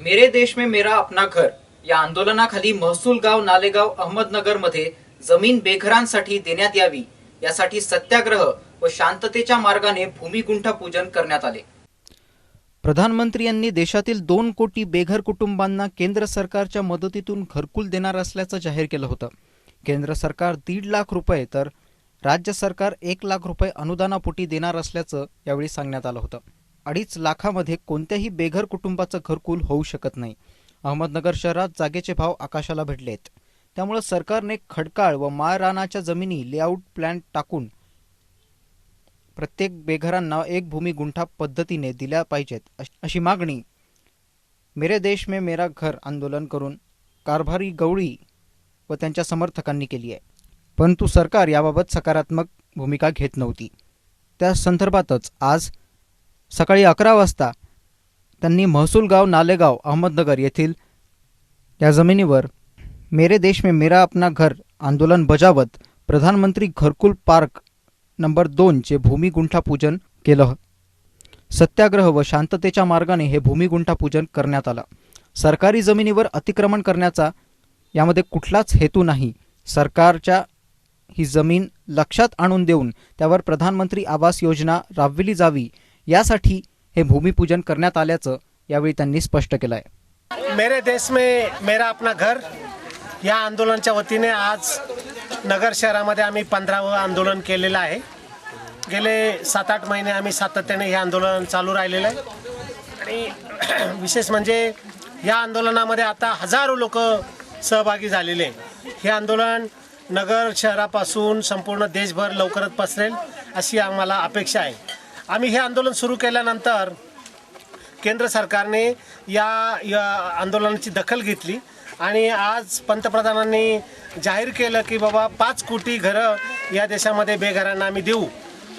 मेरे देश में मेरा अपना घर या आंदोलनाखाली महसूल गाव नालेगाव अहमदनगरमध्ये जमीन बेघरांसाठी देण्यात यावी यासाठी सत्याग्रह व शांततेच्या मार्गाने भूमिगुंठा पूजन करण्यात आले. प्रधानमंत्री यांनी देशातील दोन कोटी बेघर कुटुंबांना केंद्र सरकारच्या मदतीतून घरकुल देणार असल्याचं जाहीर केलं होतं. केंद्र सरकार दीड लाख रुपये तर राज्य सरकार एक लाख रुपये अनुदानापोटी देणार असल्याचं यावेळी सांगण्यात आलं होतं. अडीच लाखामध्ये कोणत्याही बेघर कुटुंबाचं घरकुल होऊ शकत नाही. अहमदनगर शहरात जागेचे भाव आकाशाला भिडलेत आहेत त्यामुळे सरकारने खडकाळ व माळरानाच्या जमिनी लेआउट प्लॅन टाकून प्रत्येक बेघरांना एक भूमी गुंठा पद्धतीने दिल्या पाहिजेत. अशी मागणी मेरे देश में मेरा घर आंदोलन करून कारभारी गवळी व त्यांच्या समर्थकांनी केली आहे. परंतु सरकार याबाबत सकारात्मक भूमिका घेत नव्हती. त्या संदर्भातच आज सकाळी अकरा वाजता त्यांनी महसूल गाव नालेगाव अहमदनगर येथील या जमिनीवर मेरे देश में मेरा अपना घर आंदोलन बजावत प्रधानमंत्री घरकुल पार्क नंबर दोनचे भूमिगुंठापूजन केलं. सत्याग्रह व शांततेच्या मार्गाने हे भूमिगुंठापूजन करण्यात आलं. सरकारी जमिनीवर अतिक्रमण करण्याचा यामध्ये कुठलाच हेतू नाही. सरकारच्या ही जमीन लक्षात आणून देऊन त्यावर प्रधानमंत्री आवास योजना राबविली जावी यासाठी हे भूमिपूजन करण्यात आल्याचं यावेळी त्यांनी स्पष्ट केलं आहे मेरे देश में मेरा अपना घर या आंदोलनाच्या वतीने आज नगर शहरामध्ये आम्ही पंधरावं आंदोलन केलेलं आहे. गेले सात आठ महिने आम्ही सातत्याने हे आंदोलन चालू राहिलेलं आहे. आणि विशेष म्हणजे या आंदोलनामध्ये आता हजारो लोक सहभागी झालेले हे आंदोलन नगर शहरापासून संपूर्ण देशभर लवकरच पसरेल अशी आम्हाला अपेक्षा आहे. आम्ही हे आंदोलन सुरू केल्यानंतर केंद्र सरकारने या या आंदोलनाची दखल घेतली आणि आज पंतप्रधानांनी जाहीर केलं की बाबा पाच कोटी घरं या देशामध्ये बेघरांना आम्ही देऊ.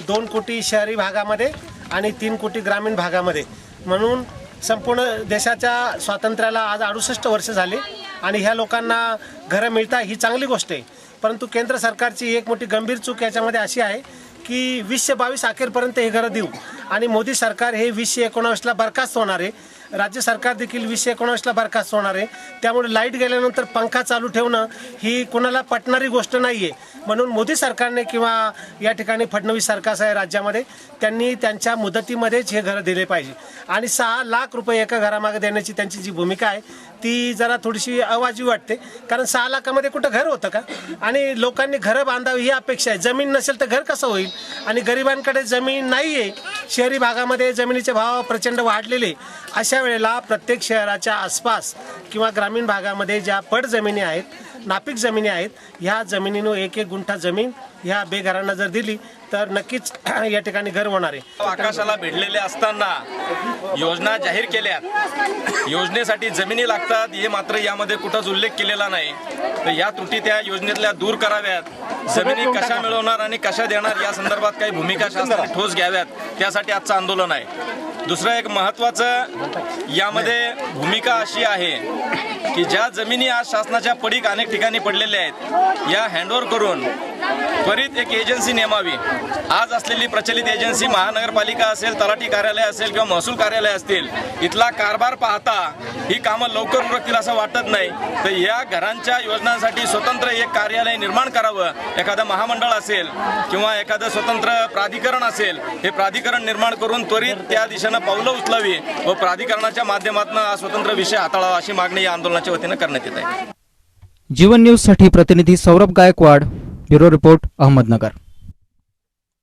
दोन कोटी शहरी भागामध्ये आणि तीन कोटी ग्रामीण भागामध्ये. म्हणून संपूर्ण देशाच्या स्वातंत्र्याला आज अडुसष्ट वर्ष झाले आणि ह्या लोकांना घरं मिळतात ही चांगली गोष्ट आहे. परंतु केंद्र सरकारची एक मोठी गंभीर चूक याच्यामध्ये अशी आहे की वीसशे बावीस अखेरपर्यंत हे घरं देऊ. आणि मोदी सरकार हे वीसशे एकोणावीसला बरखास्त होणार आहे. राज्य सरकार देखील वीसशे एकोणावीसला बरखास्त होणार आहे. त्यामुळे लाइट गेल्यानंतर पंखा चालू ठेवणं ही कोणाला पटणारी गोष्ट नाही आहे म्हणून मोदी सरकारने किंवा या ठिकाणी फडणवीस सरकार आहे राज्यामध्ये त्यांनी त्यांच्या मुदतीमध्येच हे घरं दिले पाहिजे. आणि सहा लाख रुपये एका घरामागे देण्याची त्यांची जी भूमिका आहे ती जरा थोडीशी अवाजी वाटते. कारण सहा लाखामध्ये कुठं घर होतं का? आणि लोकांनी घरं बांधावी ही अपेक्षा आहे. जमीन नसेल तर घर कसं होईल? आणि गरिबांकडे जमीन नाही आहे शहरी भागामध्ये जमिनीचे भाव प्रचंड वाढलेले. अशा वेळेला प्रत्येक शहराच्या आसपास किंवा ग्रामीण भागामध्ये ज्या पट जमिनी आहेत नापीक जमिनी आहेत. ह्या जमिनीनं एक एक गुंठा जमीन ह्या बेघरांना जर दिली तर नक्कीच या ठिकाणी घर होणार आहे. आकाशाला भिडलेले असताना योजना जाहीर केल्यात. योजनेसाठी जमिनी लागतात हे मात्र यामध्ये कुठंच उल्लेख केलेला नाही. तर या त्रुटी त्या योजनेतल्या दूर कराव्यात. जमिनी कशा मिळवणार आणि कशा देणार या संदर्भात काही भूमिका शासनाने ठोस घ्याव्यात त्यासाठी आजचं आंदोलन आहे. दुसरं एक महत्त्वाचं यामध्ये भूमिका अशी आहे की ज्या जमिनी आज शासनाच्या पडीक अनेक ठिकाणी पडलेल्या आहेत या हँडओव्हर करून त्वरित एक एजन्सी नेमावी. आज असलेली प्रचलित एजन्सी महानगरपालिका असेल तलाठी कार्यालय असेल किंवा महसूल कार्यालय असतील इथला कारभार पाहता ही कामं लवकर उरकतील असं वाटत नाही. तर या घरांच्या योजनांसाठी स्वतंत्र एक कार्यालय निर्माण करावं. एखादं महामंडळ असेल किंवा एखादं स्वतंत्र प्राधिकरण असेल हे प्राधिकरण निर्माण करून त्वरित त्या दिशेनं पावलं उचलावी व प्राधिकरणाच्या माध्यमातून हा स्वतंत्र विषय हाताळावा अशी मागणी या आंदोलनाच्या वतीनं करण्यात येत आहे. जीवन न्यूजसाठी प्रतिनिधी Saurabh Gaikwad. Bureau report Ahmednagar.